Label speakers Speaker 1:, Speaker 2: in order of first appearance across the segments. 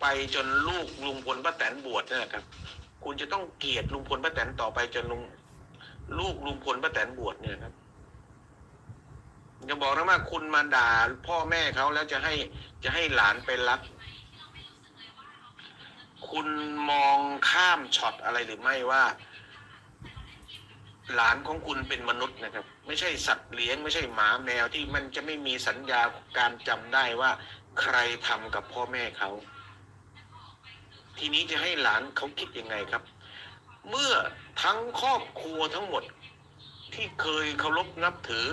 Speaker 1: ไปจนลูกลุงพลป้าแตนบวชนั่นแหละครับ คุณจะต้องเกลียดลุงพลป้าแตนต่อไปจนลุงลูกลุงพลป้าแตนบวชเนี่ยครับอย่าบอกนะว่าคุณมาด่าพ่อแม่เขาแล้วจะให้จะให้หลานไปรัก คุณมองข้ามช็อตอะไรหรือไม่ว่า หลานของคุณเป็นมนุษย์นะครับ ไม่ใช่สัตว์เลี้ยงไม่ใช่หมาแมวที่มันจะไม่มีสัญญาการจำได้ว่าใครทำกับพ่อแม่เขา ทีนี้จะให้หลานเขาคิดยังไงครับ เมื่อทั้งครอบครัวทั้งหมด ที่เคยเคารพนับถือ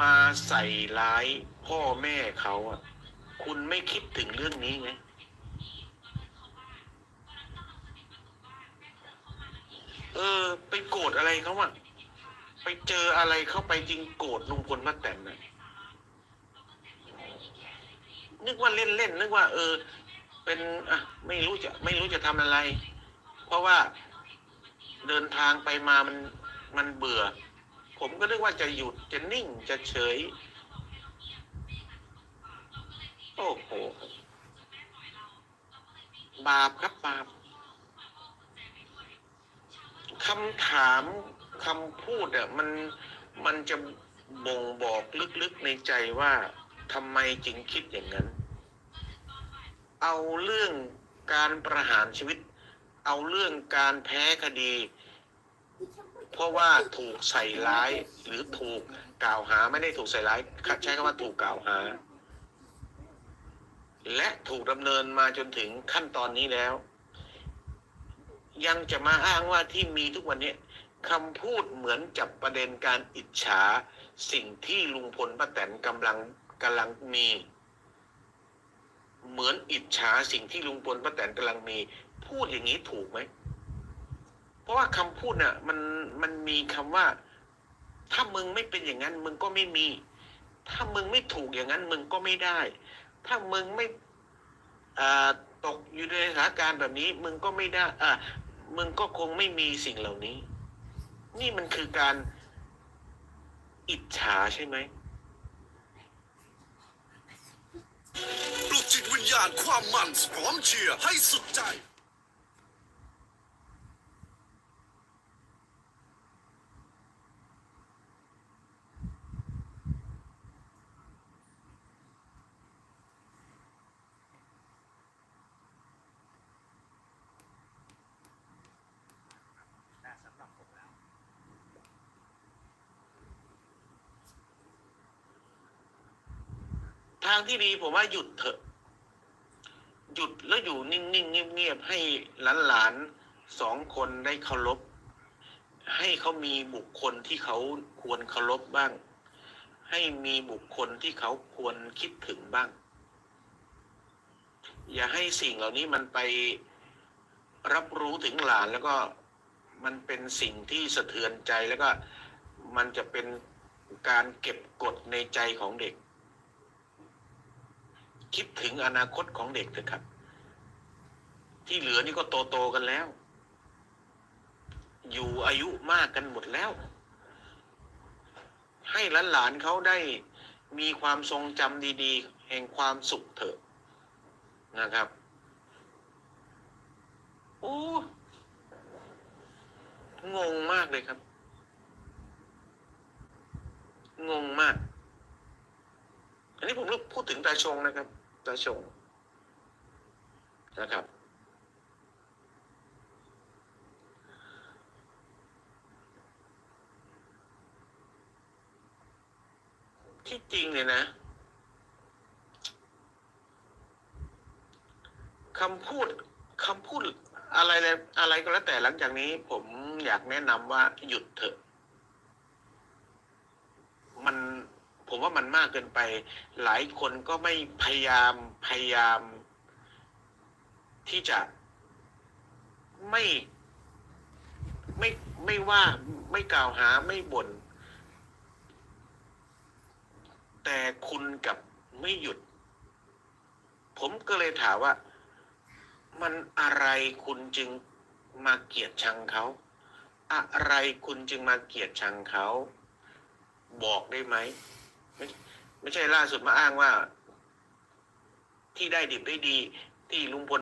Speaker 1: มาใส่ร้ายพ่อแม่เขาอะ คุณไม่คิดถึงเรื่องนี้ไงเออ ไปโกรธอะไรเขาอะไปเจออะไรเข้าไปจริงโกรธลุงพลป้าแตนน่ะนึกว่าเล่นเล่นนึกว่าเออ เป็นอะไม่รู้จะไม่รู้จะทำอะไร เพราะว่าเดินทางไปมามันมันเบื่อ ผมก็นึกว่าจะหยุดจะนิ่งจะเฉย โอ้โหบาปครับบาปคำถามคำพูดอะมันมันจะบ่งบอกลึกๆในใจว่าทำไมจึงคิดอย่างนั้น เอาเรื่องการประหารชีวิต เอาเรื่องการแพ้คดี เพราะว่าถูกใส่ร้ายหรือถูกกล่าวหาไม่ได้ถูกใส่ร้ายใช้คำว่าถูกกล่าวหา และถูกดำเนินมาจนถึงขั้นตอนนี้แล้ว ยังจะมาอ้างว่าที่มีทุกวันนี้คำพูดเหมือนจับประเด็นการอิจฉาสิ่งที่ลุงพลป้าแตนกำลังกำลังมี เหมือนอิจฉาสิ่งที่ลุงพลป้าแตนกำลังมี พูดอย่างนี้ถูกไหม เพราะว่าคำพูดน่ะ มันมันมีคำว่า ถ้ามึงไม่เป็นอย่างนั้น มึงก็ไม่มี ถ้ามึงไม่ถูกอย่างนั้น มึงก็ไม่ได้ ถ้ามึงไม่ตกอยู่ในสถานการณ์แบบนี้ มึงก็ไม่ได้อ่ามึงก็คงไม่มีสิ่งเหล่านี้ นี่มันคือการอิจฉาใช่ไหม
Speaker 2: จิตวิญญาณความมันพร้อมเชียร์ให้สุดใจ
Speaker 1: ทางที่ดีผมว่าหยุดเถอะ หยุดแล้วอยู่นิ่งๆเงียบๆให้หลานๆสองคนได้เคารพให้เขามีบุคคลที่เขาควรเคารพบ้าง ให้มีบุคคลที่เขาควรคิดถึงบ้าง อย่าให้สิ่งเหล่านี้มันไปรับรู้ถึงหลานแล้วก็มันเป็นสิ่งที่สะเทือนใจแล้วก็มันจะเป็นการเก็บกดในใจของเด็ก คิดถึงอนาคตของเด็กเถอะครับ ที่เหลือนี่ก็โตโตกันแล้ว อยู่อายุมากกันหมดแล้ว ให้หลานๆเขาได้มีความทรงจำดี ๆ แห่งความสุขเถอะนะครับ โอ้ งงมากเลยครับ งงมาก อันนี้ผมพูดถึงตาชงนะครับ ตาชงนะครับ ที่จริงเนี่ยนะคำพูดคำพูดอะไรเลยอะไรก็แล้วแต่หลังจากนี้ ผมอยากแนะนำว่าหยุดเถอะ มันผม ว่ามันมากเกินไป หลายคนก็ไม่พยายามพยายาม ที่จะไม่ไม่ไม่ว่าไม่กล่าวหาไม่บ่นแต่คุณกับไม่หยุด ผมก็เลยถามว่า มันอะไรคุณจึงมาเกลียดชังเขาอะไรคุณจึงมาเกลียดชังเขา บอกได้ไหม ไม่ไม่ใช่ล่าสุดมาอ้างว่า ที่ได้ดิบได้ดี ที่ที่ลุงพล